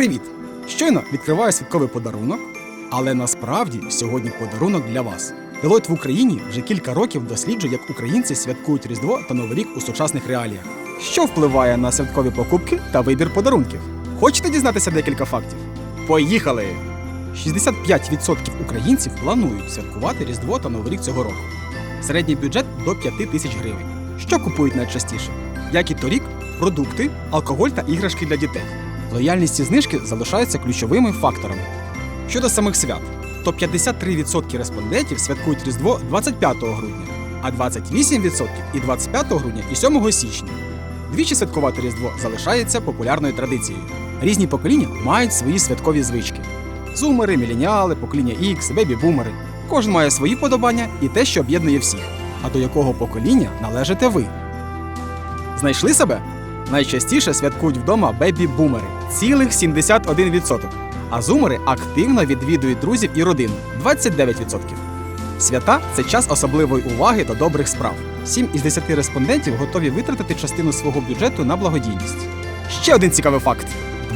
Привіт! Щойно відкриваю святковий подарунок, але насправді сьогодні подарунок для вас. Deloitte в Україні вже кілька років досліджує, як українці святкують Різдво та Новий рік у сучасних реаліях. Що впливає на святкові покупки та вибір подарунків? Хочете дізнатися декілька фактів? Поїхали! 65% українців планують святкувати Різдво та Новий рік цього року. Середній бюджет до 5 тисяч гривень. Що купують найчастіше? Як і торік, продукти, алкоголь та іграшки для дітей. Лояльність і знижки залишаються ключовими факторами. Щодо самих свят, то 53% респондентів святкують Різдво 25 грудня, а 28% і 25 грудня і 7 січня. Двічі святкувати Різдво залишається популярною традицією. Різні покоління мають свої святкові звички: зумери, міленіали, покоління X, бебі-бумери. Кожен має свої подобання і те, що об'єднує всіх. А до якого покоління належите ви? Знайшли себе? Найчастіше святкують вдома бебі-бумери цілих 71%. А зумери активно відвідують друзів і родину 29%. Свята це час особливої уваги та добрих справ. 7 із 10 респондентів готові витратити частину свого бюджету на благодійність. Ще один цікавий факт: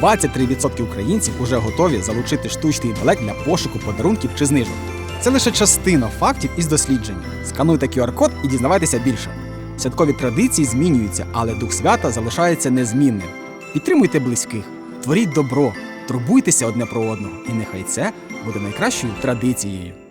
23% українців уже готові залучити штучний інтелект для пошуку подарунків чи знижок. Це лише частина фактів із досліджень. Скануйте QR-код і дізнавайтеся більше. Святкові традиції змінюються, але дух свята залишається незмінним. Підтримуйте близьких, творіть добро, турбуйтеся одне про одного, і нехай це буде найкращою традицією.